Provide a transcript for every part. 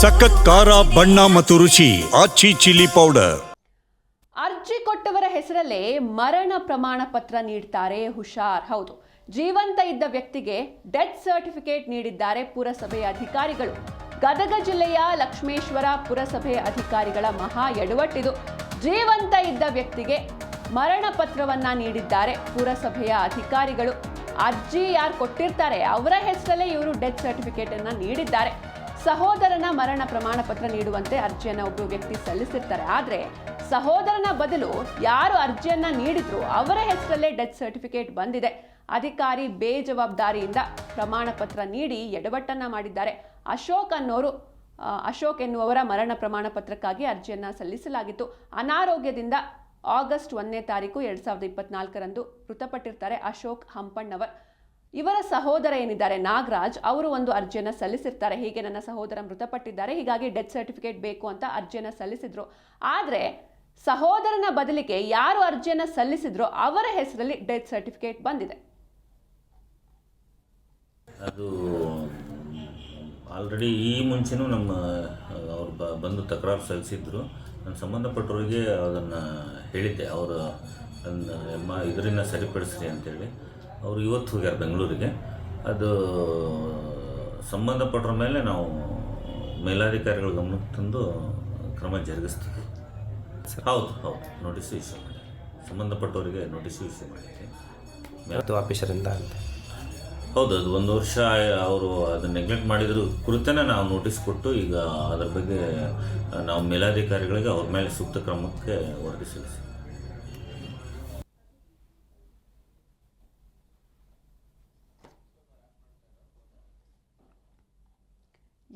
ಸಖತ್ ಖಾರ, ಬಣ್ಣ ಮತ್ತು ರುಚಿ, ಆಚಿ ಚಿಲ್ಲಿ ಪೌಡರ್. ಅರ್ಜಿ ಕೊಟ್ಟವರ ಹೆಸರಲ್ಲೇ ಮರಣ ಪ್ರಮಾಣ ಪತ್ರ ನೀಡ್ತಾರೆ ಹುಷಾರ್. ಹೌದು, ಜೀವಂತ ಇದ್ದ ವ್ಯಕ್ತಿಗೆ ಡೆತ್ ಸರ್ಟಿಫಿಕೇಟ್ ನೀಡಿದ್ದಾರೆ ಪುರಸಭೆಯ ಅಧಿಕಾರಿಗಳು. ಗದಗ ಜಿಲ್ಲೆಯ ಲಕ್ಷ್ಮೇಶ್ವರ ಪುರಸಭೆ ಅಧಿಕಾರಿಗಳ ಮಹಾ ಎಡವಟ್ಟಿದು. ಜೀವಂತ ಇದ್ದ ವ್ಯಕ್ತಿಗೆ ಮರಣ ಪತ್ರವನ್ನ ನೀಡಿದ್ದಾರೆ ಪುರಸಭೆಯ ಅಧಿಕಾರಿಗಳು. ಅರ್ಜಿ ಯಾರು ಕೊಟ್ಟಿರ್ತಾರೆ, ಅವರ ಹೆಸರಲ್ಲೇ ಇವರು ಡೆತ್ ಸರ್ಟಿಫಿಕೇಟ್ ಅನ್ನ ನೀಡಿದ್ದಾರೆ. ಸಹೋದರನ ಮರಣ ಪ್ರಮಾಣ ಪತ್ರ ನೀಡುವಂತೆ ಅರ್ಜಿಯನ್ನ ಒಬ್ಬ ವ್ಯಕ್ತಿ ಸಲ್ಲಿಸಿರ್ತಾರೆ. ಆದರೆ ಸಹೋದರನ ಬದಲು ಯಾರು ಅರ್ಜಿಯನ್ನ ನೀಡಿದ್ರು ಅವರ ಹೆಸರಲ್ಲೇ ಡೆತ್ ಸರ್ಟಿಫಿಕೇಟ್ ಬಂದಿದೆ. ಅಧಿಕಾರಿ ಬೇಜವಾಬ್ದಾರಿಯಿಂದ ಪ್ರಮಾಣ ಪತ್ರ ನೀಡಿ ಎಡವಟ್ಟನ್ನ ಮಾಡಿದ್ದಾರೆ. ಅಶೋಕ್ ಅನ್ನೋರು ಅಶೋಕ್ ಎನ್ನುವವರ ಮರಣ ಪ್ರಮಾಣ ಪತ್ರಕ್ಕಾಗಿ ಅರ್ಜಿಯನ್ನ ಸಲ್ಲಿಸಲಾಗಿತ್ತು. ಅನಾರೋಗ್ಯದಿಂದ ಆಗಸ್ಟ್ ಒಂದನೇ ತಾರೀಕು ಎರಡ್ ಸಾವಿರದ ಇಪ್ಪತ್ನಾಲ್ಕರಂದು ಮೃತಪಟ್ಟಿರ್ತಾರೆ ಅಶೋಕ್ ಹಂಪಣ್ಣವರ್. ಇವರ ಸಹೋದರ ಏನಿದ್ದಾರೆ? ನಾಗರಾಜ್ ಅವರು ಒಂದು ಅರ್ಜಿಯನ್ನು ಸಲ್ಲಿಸಿರ್ತಾರೆ. ಹೀಗೆ ನನ್ನ ಸಹೋದರ ಮೃತಪಟ್ಟಿದ್ದಾರೆ. ಹೀಗಾಗಿ ಡೆತ್ ಸರ್ಟಿಫಿಕೇಟ್ ಬೇಕು ಅಂತ ಅರ್ಜಿಯನ್ನು ಸಲ್ಲಿಸಿದ್ರು. ಆದರೆ ಸಹೋದರನ ಬದಲಿಗೆ ಯಾರು ಅರ್ಜಿಯನ್ನು ಸಲ್ಲಿಸಿದ್ರೋ ಅವರ ಹೆಸರಲ್ಲಿ ಡೆತ್ ಸರ್ಟಿಫಿಕೇಟ್ ಬಂದಿದೆ. ಅದು ಆಲ್ರೆಡಿ ಈ ಮುಂಚೆನೂ ನಮ್ಮ, ಅವ್ರು ಬ, ಬಂದು ತಕರಾರು ಸಲ್ಲಿಸಿದ್ರು. ನನ್ನ ಸಂಬಂಧಪಟ್ಟವರಿಗೆ ಅದನ್ನು ಹೇಳಿದ್ದೆ. ಅವರು ಇದರಿಂದ ಸರಿಪಡಿಸ್ರಿ ಅಂತೇಳಿ. ಅವರು ಇವತ್ತು ಹೋಗ್ಯಾರ ಬೆಂಗಳೂರಿಗೆ. ಅದು ಸಂಬಂಧಪಟ್ಟರ ಮೇಲೆ ನಾವು ಮೇಲಾಧಿಕಾರಿಗಳ ಗಮನಕ್ಕೆ ತಂದು ಕ್ರಮ ಜರುಗಿಸ್ತೀವಿ. ಹೌದು ಹೌದು. ನೋಟಿಸು ಇಶ್ಯೂ ಮಾಡಿ ಸಂಬಂಧಪಟ್ಟವರಿಗೆ ನೋಟಿಸು ಇಶ್ಯೂ ಮಾಡಿದ್ದೀವಿ ಆಫೀಸರಿಂದ ಅಂತ. ಹೌದು ಅದು ಒಂದು ವರ್ಷ ಅವರು ಅದನ್ನು ನೆಗ್ಲೆಕ್ಟ್ ಮಾಡಿದ್ರು ಕುರಿತೇ ನಾವು ನೋಟಿಸ್ ಕೊಟ್ಟು ಈಗ ಅದರ ಬಗ್ಗೆ ನಾವು ಮೇಲಾಧಿಕಾರಿಗಳಿಗೆ ಅವ್ರ ಮೇಲೆ ಸೂಕ್ತ ಕ್ರಮಕ್ಕೆ ವರದಿ ಸಲ್ಲಿಸಿ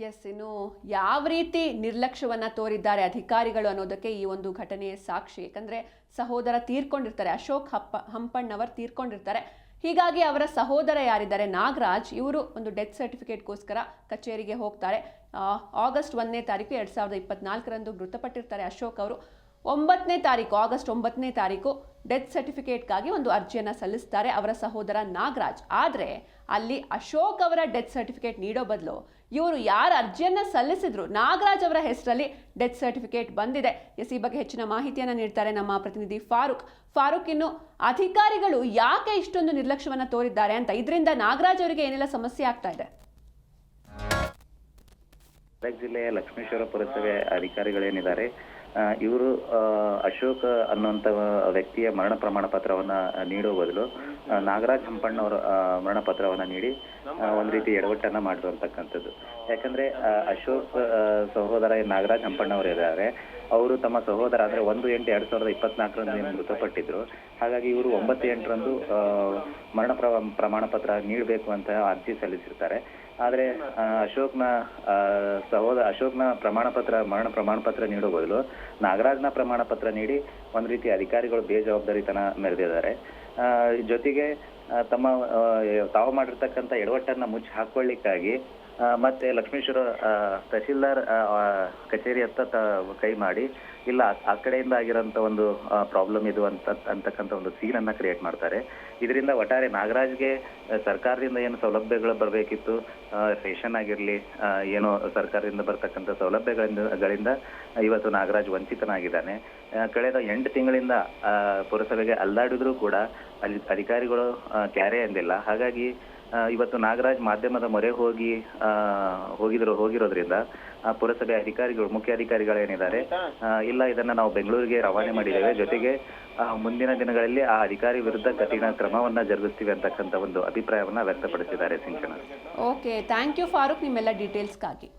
ಎಸ್ ಇನ್ನು ಯಾವ ರೀತಿ ನಿರ್ಲಕ್ಷ್ಯವನ್ನು ತೋರಿದ್ದಾರೆ ಅಧಿಕಾರಿಗಳು ಅನ್ನೋದಕ್ಕೆ ಈ ಒಂದು ಘಟನೆಯ ಸಾಕ್ಷಿ. ಏಕೆಂದರೆ ಸಹೋದರ ತೀರ್ಕೊಂಡಿರ್ತಾರೆ, ಅಶೋಕ್ ಹಪ್ಪ, ಹಂಪಣ್ಣವರ್ ತೀರ್ಕೊಂಡಿರ್ತಾರೆ. ಹೀಗಾಗಿ ಅವರ ಸಹೋದರ ಯಾರಿದ್ದಾರೆ? ನಾಗರಾಜ್, ಇವರು ಒಂದು ಡೆತ್ ಸರ್ಟಿಫಿಕೇಟ್ಗೋಸ್ಕರ ಕಚೇರಿಗೆ ಹೋಗ್ತಾರೆ. ಆಗಸ್ಟ್ ಒಂದನೇ ತಾರೀಕು ಎರಡು ಸಾವಿರದ ಇಪ್ಪತ್ನಾಲ್ಕರಂದು ಮೃತಪಟ್ಟಿರ್ತಾರೆ ಅಶೋಕ್ ಅವರು. ಒಂಬತ್ತನೇ ತಾರೀಕು, ಆಗಸ್ಟ್ ಒಂಬತ್ತನೇ ತಾರೀಕು ಡೆತ್ ಸರ್ಟಿಫಿಕೇಟ್ಗಾಗಿ ಒಂದು ಅರ್ಜಿಯನ್ನು ಸಲ್ಲಿಸ್ತಾರೆ ಅವರ ಸಹೋದರ ನಾಗರಾಜ್. ಆದರೆ ಅಲ್ಲಿ ಅಶೋಕ್ ಅವರ ಡೆತ್ ಸರ್ಟಿಫಿಕೇಟ್ ನೀಡೋ ಬದಲು ಇವರು ಯಾರು ಅರ್ಜಿಯನ್ನ ಸಲ್ಲಿಸಿದ್ರು? ನಾಗರಾಜ್ ಅವರ ಹೆಸರಲ್ಲಿ ಡೆತ್ ಸರ್ಟಿಫಿಕೇಟ್ ಬಂದಿದೆ. ಎಸ್, ಈ ಬಗ್ಗೆ ಹೆಚ್ಚಿನ ಮಾಹಿತಿಯನ್ನು ನೀಡ್ತಾರೆ ನಮ್ಮ ಪ್ರತಿನಿಧಿ ಫಾರೂಕ್. ಫಾರೂಕ್, ಇನ್ನು ಅಧಿಕಾರಿಗಳು ಯಾಕೆ ಇಷ್ಟೊಂದು ನಿರ್ಲಕ್ಷ್ಯವನ್ನ ತೋರಿದ್ದಾರೆ ಅಂತ ಇದರಿಂದ ನಾಗರಾಜ್ ಅವರಿಗೆ ಏನೆಲ್ಲ ಸಮಸ್ಯೆ ಆಗ್ತಾ ಇದೆ? ಜಿಲ್ಲೆಯ ಲಕ್ಷ್ಮೇಶ್ವರ ಪುರಸಭೆ ಅಧಿಕಾರಿಗಳೇನಿದ್ದಾರೆ ಇವರು ಅಶೋಕ್ ಅನ್ನುವಂಥ ವ್ಯಕ್ತಿಯ ಮರಣ ಪ್ರಮಾಣ ಪತ್ರವನ್ನು ನೀಡುವ ಬದಲು ನಾಗರಾಜ್ ಹಂಪಣ್ಣವರ ಮರಣ ಪತ್ರವನ್ನು ನೀಡಿ ಒಂದು ರೀತಿ ಎಡವಟ್ಟನ್ನು ಮಾಡಿರುವಂತಕ್ಕಂಥದ್ದು ಯಾಕಂದ್ರೆ ಯಾಕಂದರೆ ಅಶೋಕ್ ಸಹೋದರ ನಾಗರಾಜ್ ಹಂಪಣ್ಣವರು ಇದ್ದಾರೆ. ಅವರು ತಮ್ಮ ಸಹೋದರ ಅಂದರೆ ಒಂದು ಎಂಟು ಎರಡು ಸಾವಿರದ ಇಪ್ಪತ್ನಾಲ್ಕರಂದು ಮೃತಪಟ್ಟಿದ್ರು. ಹಾಗಾಗಿ ಇವರು ಒಂಬತ್ತು ಎಂಟರಂದು ಮರಣ ಪ್ರ- ಪ್ರಮಾಣ ಪತ್ರ ನೀಡಬೇಕು ಅಂತ ಅರ್ಜಿ ಸಲ್ಲಿಸಿರ್ತಾರೆ. ಆದ್ರೆ ಅಶೋಕ್ನ ಆ, ಸಹೋದರ ಅಶೋಕ್ನ ಪ್ರಮಾಣ ಪತ್ರ ಮರಣ ಪ್ರಮಾಣ ಪತ್ರ ನೀಡೋ ಬದಲು ನಾಗರಾಜ್ನ ಪ್ರಮಾಣ ಪತ್ರ ನೀಡಿ ಒಂದ್ ರೀತಿ ಅಧಿಕಾರಿಗಳು ಬೇಜವಾಬ್ದಾರಿತನ ಮೆರೆದಿದ್ದಾರೆ. ಜೊತೆಗೆ ತಮ್ಮ ತಾವು ಮಾಡಿರ್ತಕ್ಕಂಥ ಎಡವಟ್ಟನ್ನ ಮುಚ್ಚಿ ಹಾಕೊಳ್ಳಿಕ್ಕಾಗಿ ಮತ್ತೆ ಲಕ್ಷ್ಮೇಶ್ವರ ತಹಶೀಲ್ದಾರ್ ಕಚೇರಿ ಹತ್ತ ಕೈ ಮಾಡಿ, ಇಲ್ಲ ಆ- ಕಡೆಯಿಂದ ಆಗಿರೋಂಥ ಒಂದು ಪ್ರಾಬ್ಲಮ್ ಇದು ಅಂತ, ಅಂತಕ್ಕಂಥ ಒಂದು ಸೀನ್ ಅನ್ನ ಕ್ರಿಯೇಟ್ ಮಾಡ್ತಾರೆ. ಇದರಿಂದ ಒಟ್ಟಾರೆ ನಾಗರಾಜ್ಗೆ ಸರ್ಕಾರದಿಂದ ಏನು ಸೌಲಭ್ಯಗಳು ಬರಬೇಕಿತ್ತು ರೇಷನ್ ಆಗಿರಲಿ ಏನೋ ಸರ್ಕಾರದಿಂದ ಬರ್ತಕ್ಕಂಥ ಸೌಲಭ್ಯಗಳಿಂದ, ಗಳಿಂದ ಇವತ್ತು ನಾಗರಾಜ್ ವಂಚಿತನಾಗಿದ್ದಾನೆ. ಕಳೆದ ಎಂಟು ತಿಂಗಳಿಂದ ಪುರಸಭೆಗೆ ಅಲ್ಲಾಡಿದ್ರು ಕೂಡ ಅಲ್ಲಿ ಅಧಿಕಾರಿಗಳು ಕ್ಯಾರೆ ಎಂದಿಲ್ಲ ಹಾಗಾಗಿ ಇವತ್ತು ನಾಗರಾಜ್ ಮಾಧ್ಯಮದ ಮೊರೆ ಹೋಗಿ ಹೋಗಿದ್ರು, ಹೋಗಿರೋದ್ರಿಂದ ಪುರಸಭೆ ಅಧಿಕಾರಿಗಳು, ಮುಖ್ಯ ಅಧಿಕಾರಿಗಳೇನಿದ್ದಾರೆ ಇಲ್ಲ, ಇದನ್ನ ನಾವು ಬೆಂಗಳೂರಿಗೆ ರವಾನೆ ಮಾಡಿದ್ದೇವೆ. ಜೊತೆಗೆ ಮುಂದಿನ ದಿನಗಳಲ್ಲಿ ಆ ಅಧಿಕಾರಿ ವಿರುದ್ಧ ಕಠಿಣ ಕ್ರಮವನ್ನ ಜರುಗಿಸ್ತೀವಿ ಅಂತಕ್ಕಂಥ ಒಂದು ಅಭಿಪ್ರಾಯವನ್ನ ವ್ಯಕ್ತಪಡಿಸಿದ್ದಾರೆ Sinchana. Okay thank you Farooq ನಿಮ್ಮೆಲ್ಲ ಡೀಟೇಲ್ಸ್ಗಾಗಿ